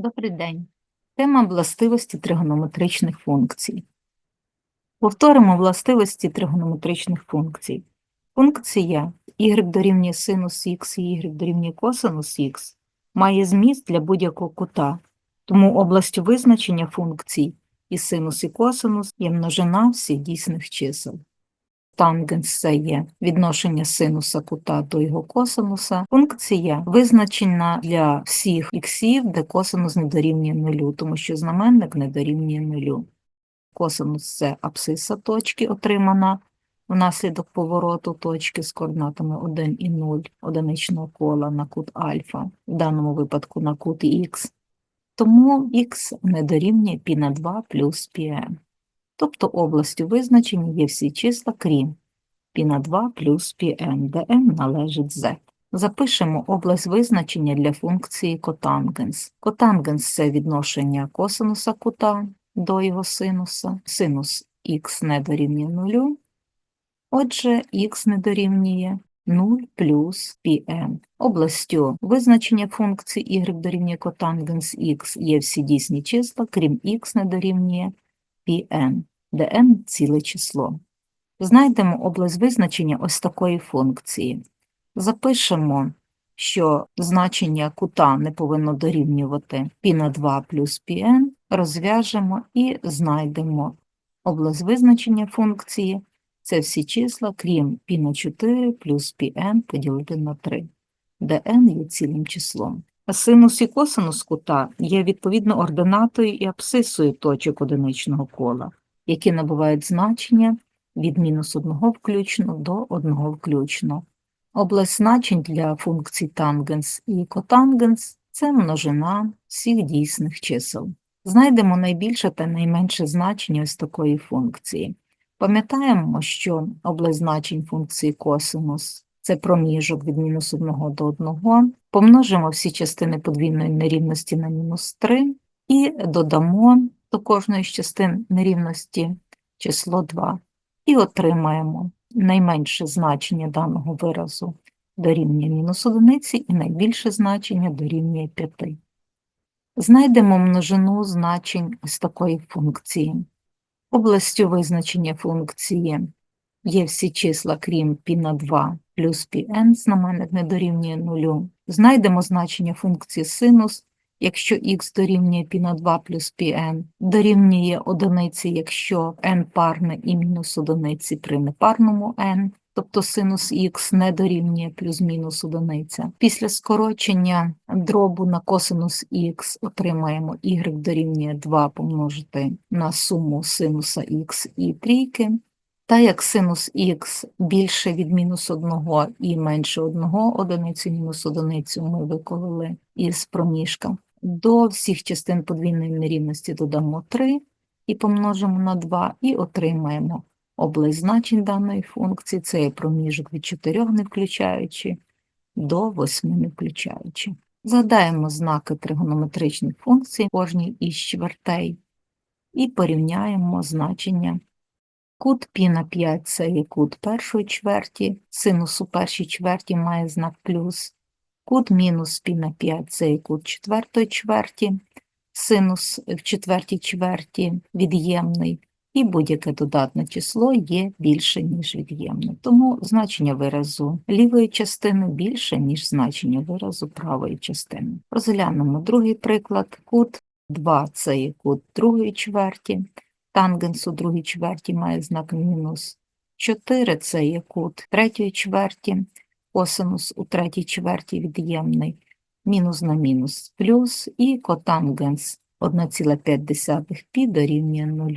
Добрий день. Тема властивості тригонометричних функцій. Повторимо властивості тригонометричних функцій. Функція y дорівнює синус х і y дорівнює косинус х має зміст для будь-якого кута, тому областю визначення функцій і синус і косинус є множина всіх дійсних чисел. Тангенс це є відношення синуса кута до його косинуса. Функція визначена для всіх іксів, де косинус не дорівнює нулю, тому що знаменник не дорівнює нулю. Косинус це абсиса точки, отримана внаслідок повороту точки з координатами 1 і 0 одиничного кола на кут альфа, в даному випадку на кут х. Тому х не дорівнює π на 2 плюс πm Тобто областю визначення є всі числа, крім π на 2 плюс πm, де m належить z. Запишемо область визначення для функції котангенс. Котангенс – це відношення косинуса кута до його синуса. Синус х не дорівнює нулю. Отже, х не дорівнює 0 плюс πm. Областю визначення функції y дорівнює котангенс х є всі дійсні числа, крім х не дорівнює πn, де n – ціле число. Знайдемо область визначення ось такої функції. Запишемо, що значення кута не повинно дорівнювати π на 2 плюс πn, розв'яжемо і знайдемо область визначення функції. Це всі числа, крім π на 4 плюс πn поділити на 3, де n є цілим числом. Синус і косинус кута є відповідно ординатою і абсисою точок одиничного кола, які набувають значення від мінус 1 включно до 1 включно. Область значень для функцій тангенс і котангенс – це множина всіх дійсних чисел. Знайдемо найбільше та найменше значення ось такої функції. Пам'ятаємо, що область значень функції косинус – це проміжок від мінус 1 до 1, помножимо всі частини подвійної нерівності на мінус 3 і додамо до кожної з частин нерівності число 2 і отримаємо найменше значення даного виразу дорівнює мінус 1 і найбільше значення дорівнює 5. Знайдемо множину значень ось такої функції. Областю визначення функції є всі числа, крім π на 2 плюс πn, знаменник не дорівнює 0. Знайдемо значення функції синус, якщо х дорівнює π на 2 плюс πn, дорівнює одиниці, якщо n парне і мінус одиниці при непарному n, тобто синус х не дорівнює плюс-мінус одиниця. Після скорочення дробу на косинус х отримаємо y дорівнює 2 помножити на суму синуса х і трійки. Та як синус х більше від мінус 1 і менше 1 одиницю мінус одиницю ми виколили із проміжка. До всіх частин подвійної нерівності додамо 3 і помножимо на 2, і отримаємо область значень даної функції. Це є проміжок від 4 не включаючи до 8 не включаючи. Задаємо знаки тригонометричних функцій кожній із чвертей і порівняємо значення. Кут π на 5 – це є кут першої чверті, синус у першій чверті має знак плюс. Кут мінус π на 5 – це є кут четвертої чверті, синус в четвертій чверті від'ємний, і будь-яке додатне число є більше, ніж від'ємне. Тому значення виразу лівої частини більше, ніж значення виразу правої частини. Розглянемо другий приклад. Кут 2 – це є кут другої чверті, тангенс у другій чверті має знак мінус. 4 – це є кут третьої чверті, косинус у третій чверті від'ємний, мінус на мінус плюс, і котангенс 1,5 пі дорівнює 0.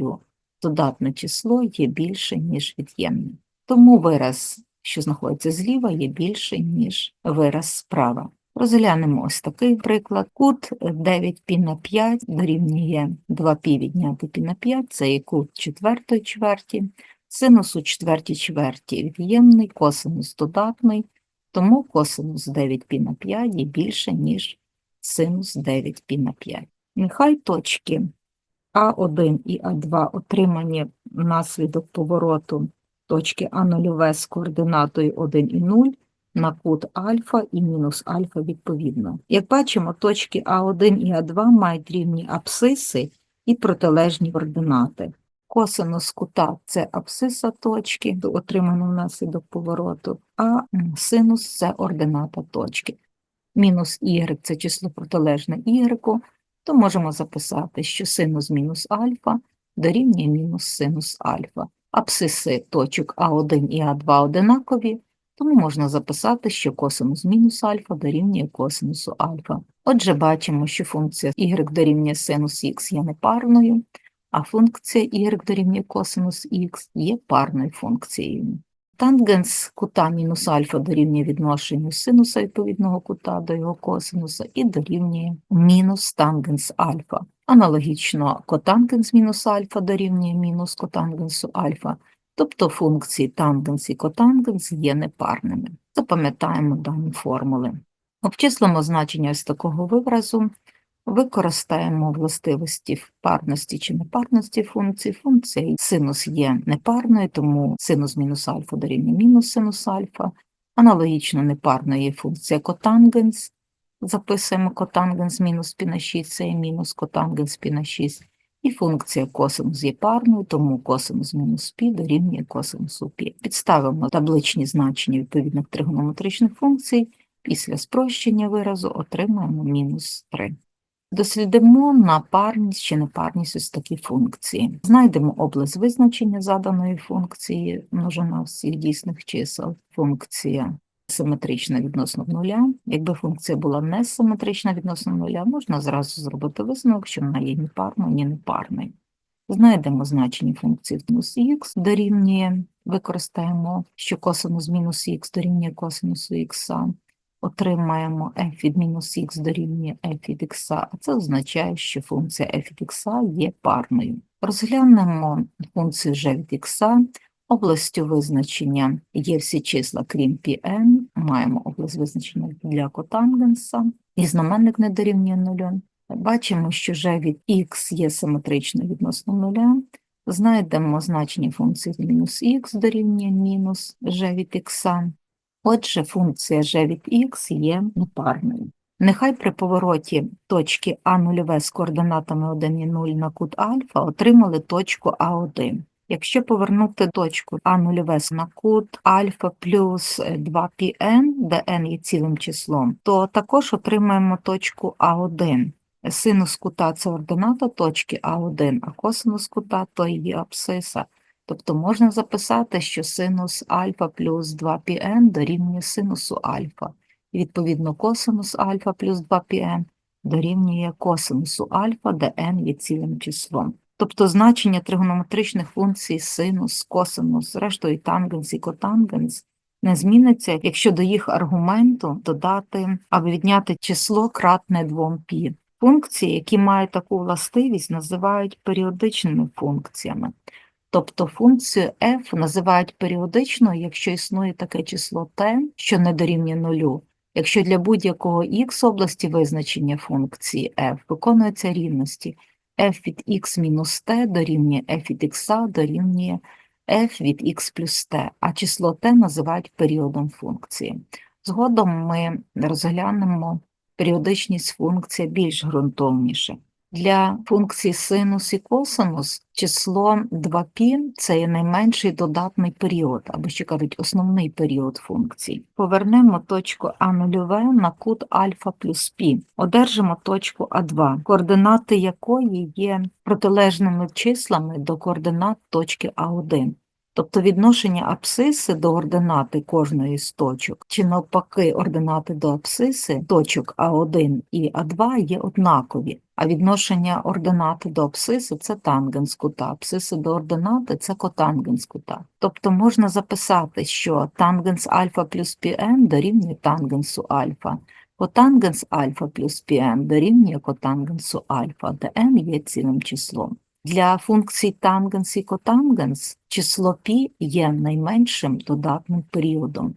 Додатне число є більше, ніж від'ємне. Тому вираз, що знаходиться зліва, є більше, ніж вираз справа. Розглянемо ось такий приклад. Кут 9π на 5 дорівнює 2π відняти π на 5, це є кут четвертої чверті, синус у четвертій чверті від'ємний, косинус додатний, тому косинус 9π на 5 є більше, ніж синус 9π на 5. Нехай точки А1 і А2 отримані внаслідок повороту точки А0 з координатою 1 і 0, на кут альфа і мінус альфа відповідно. Як бачимо, точки А1 і А2 мають рівні абсциси і протилежні координати. Косинус кута – це абсциса точки, отримано внаслідок повороту, а синус – це ордината точки. Мінус y – це число протилежне y, то можемо записати, що синус мінус альфа дорівнює мінус синус альфа. Абсциси точок А1 і А2 одинакові, тому можна записати, що косинус мінус альфа дорівнює косинусу альфа. Отже, бачимо, що функція y дорівнює синус х є непарною, а функція y дорівнює косинус х є парною функцією. Тангенс кута мінус альфа дорівнює відношенню синуса відповідного кута до його косинуса і дорівнює мінус тангенс альфа. Аналогічно котангенс мінус альфа дорівнює мінус котангенсу альфа, тобто функції тангенс і котангенс є непарними. Запам'ятаємо дані формули. Обчислимо значення ось такого виразу, використаємо властивості парності чи непарності функцій. Функція синус є непарною, тому синус мінус альфа дорівнює мінус синус альфа. Аналогічно непарною є функція котангенс. Записуємо котангенс мінус пі на 6, це є мінус котангенс пі на 6. І функція косинус є парною, тому косинус мінус пі дорівнює косинусу пі. Підставимо табличні значення відповідних тригонометричних функцій. Після спрощення виразу отримаємо мінус 3. Дослідимо на парність чи непарність ось такі функції. Знайдемо область визначення заданої функції множина всіх дійсних чисел. Функція симетрична відносно нуля. Якби функція була несиметрична відносно нуля, можна зразу зробити висновок, що вона є ні парною, ні непарною. Знайдемо значення функції мінус х дорівнює, використаємо, що косинус мінус х дорівнює косинусу х, отримаємо f від мінус х дорівнює f від х, а це означає, що функція f від х є парною. Розглянемо функцію g від х. Областю визначення є всі числа, крім πn, маємо область визначення для котангенса, і знаменник не дорівнює нулю. Бачимо, що g від x є симетрично відносно нуля. Знайдемо значення функції мінус х дорівнює мінус g від x. Отже, функція g від x є непарною. Нехай при повороті точки А0 з координатами 1 і 0 на кут альфа отримали точку А1. Якщо повернути точку А0 на кут альфа плюс 2πn, де n є цілим числом, то також отримаємо точку А1. Синус кута – це ордината точки А1, а косинус кута – то її абсциса. Тобто можна записати, що синус альфа плюс 2πn дорівнює синусу альфа. І, Відповідно, косинус альфа плюс 2πn дорівнює косинусу альфа, де n є цілим числом. Тобто значення тригонометричних функцій синус, косинус, зрештою і тангенс і котангенс не зміниться, якщо до їх аргументу додати або відняти число кратне 2π. Функції, які мають таку властивість, називають періодичними функціями. Тобто функцію f називають періодичною, якщо існує таке число t, що не дорівнює нулю. Якщо для будь-якого х області визначення функції f виконуються рівності f від x мінус t дорівнює f від x дорівнює f від x плюс t, а число t називають періодом функції. Згодом ми розглянемо періодичність функції більш ґрунтовніше. Для функції синус і косинус число 2π – це є найменший додатний період, або ще кажуть, основний період функцій. Повернемо точку А0 на кут альфа плюс π. Одержимо точку А2, координати якої є протилежними числами до координат точки А1. Тобто відношення абсциси до ординати кожної з точок, чи навпаки ординати до абсциси точок А1 і А2 є однакові, а відношення ординати до абсциси – це тангенс кута, абсциси до ординати – це котангенс кута. Тобто можна записати, що тангенс альфа плюс πn дорівнює тангенсу альфа, котангенс альфа плюс πn дорівнює котангенсу альфа, де n є цілим числом. Для функцій тангенс і котангенс число π є найменшим додатним періодом.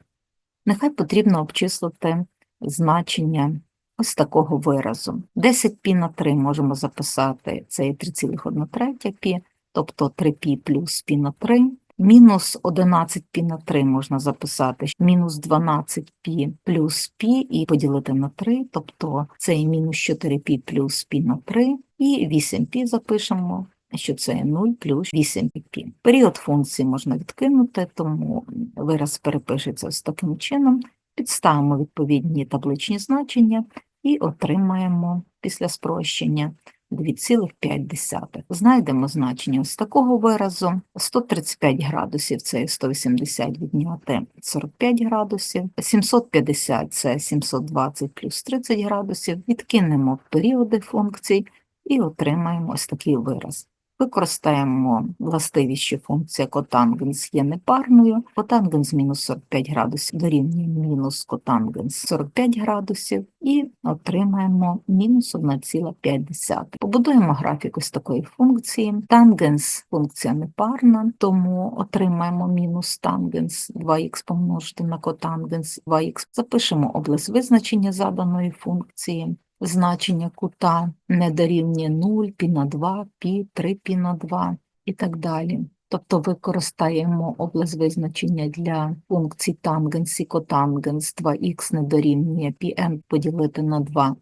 Нехай потрібно обчислити значення ось такого виразу. 10π на 3 можемо записати, це є 3,1 пі, тобто 3π плюс π на 3. Мінус 11 пі на 3 можна записати. Мінус 12 пі плюс пі і поділити на 3, тобто це і мінус 4 пі плюс пі на 3, і 8 пі запишемо, що це 0 плюс 8 пі. Період функції можна відкинути, тому вираз перепишеться ось таким чином. Підставимо відповідні табличні значення і отримаємо після спрощення 2,5. Знайдемо значення ось такого виразу. 135 градусів – це 180 відняти 45 градусів, 750 – це 720 плюс 30 градусів. Відкинемо періоди функцій і отримаємо ось такий вираз. Використаємо властивість, що функція котангенс є непарною. Котангенс мінус 45 градусів дорівнює мінус котангенс 45 градусів і отримаємо мінус 1,5. Побудуємо графік ось такої функції. Тангенс – функція непарна, тому отримаємо мінус тангенс 2х помножити на котангенс 2х. Запишемо область визначення заданої функції значення кута не дорівнює 0, пі на 2, пі, 3 пі на 2 і так далі. Тобто використаємо область визначення для функцій тангенс і котангенс 2х не дорівнює πn поділити на 2,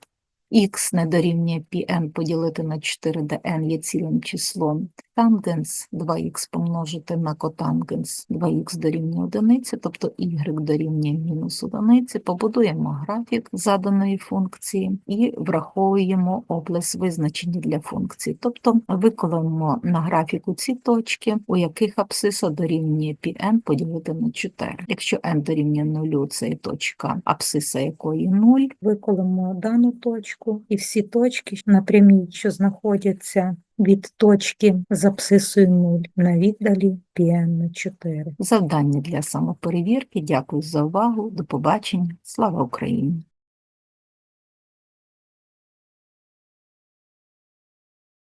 х не дорівнює πn поділити на 4, де n є цілим числом. Тангенс 2х помножити на котангенс 2х дорівнює 1, тобто y дорівнює мінус 1. Побудуємо графік заданої функції і враховуємо область визначення для функції. Тобто виколимо на графіку ці точки, у яких абсциса дорівнює πn поділити на 4. Якщо n дорівнює 0, це є точка абсциса якої 0. Виколимо дану точку і всі точки на прямій, що знаходяться від точки з абсцисою 0 на віддалі на 4. Завдання для самоперевірки. Дякую за увагу. До побачення. Слава Україні!